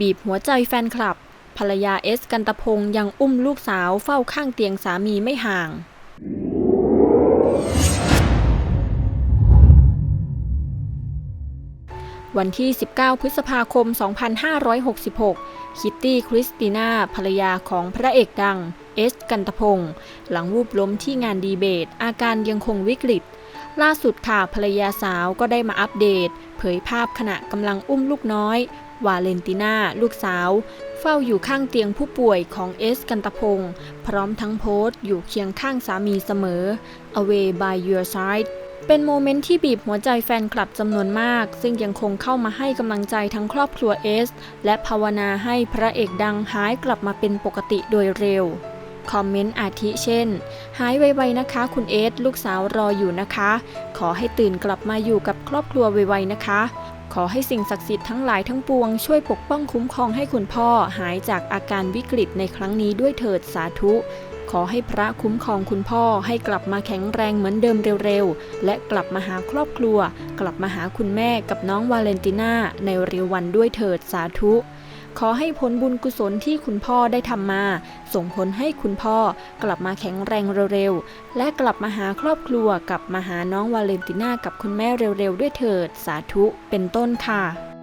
บีบหัวใจแฟนคลับ ภรรยาเอสกันตพงศ์ยังอุ้มลูกสาวเฝ้าข้างเตียงสามีไม่ห่าง วันที่ 19 พฤษภาคม 2566 คิตตี้คริสติน่าภรรยาของพระเอกดัง เอสกันตพงศ์หลังวูบล้มที่งานดีเบต อาการยังคงวิกฤตล่าสุดค่ะภรรยาสาวก็ได้มาอัปเดต เผยภาพขณะกำลังอุ้มลูกน้อย วาเลนติน่า ลูกสาว เฝ้าอยู่ข้างเตียงผู้ป่วยของเอสกันตพงศ์พร้อมทั้งโพสต์อยู่เคียงข้างสามีเสมอ away by your side เป็นโมเมนต์ที่บีบหัวใจแฟนคลับจำนวนมาก ซึ่งยังคงเข้ามาให้กำลังใจทั้งครอบครัวเอส และภาวนาให้พระเอกดังหายกลับมาเป็นปกติโดยเร็ว คอมเมนต์อาทิเช่น หายไวๆนะคะคุณเอส ลูกสาวรออยู่นะคะ ขอให้ตื่นกลับมาอยู่กับครอบครัวไวๆนะคะ ขอให้สิ่งศักดิ์สิทธิ์ทั้งหลายทั้งปวงช่วยปกป้องคุ้มครองให้คุณพ่อหายจากอาการวิกฤตในครั้งนี้ด้วยเถิดสาธุ ขอให้พระคุ้มครองคุณพ่อให้กลับมาแข็งแรงเหมือนเดิมเร็วๆ และกลับมาหาครอบครัว กลับมาหาคุณแม่กับน้องวาเลนติน่าในเร็ววันด้วยเถิดสาธุ ขอให้ผลบุญกุศลที่คุณพ่อได้ทำมา ส่งผลให้คุณพ่อกลับมาแข็งแรงเร็วๆ และกลับมาหาครอบครัวกับมาหาน้องวาเลนติน่ากับคุณแม่เร็วๆ ด้วยเถิด สาธุเป็นต้นค่ะ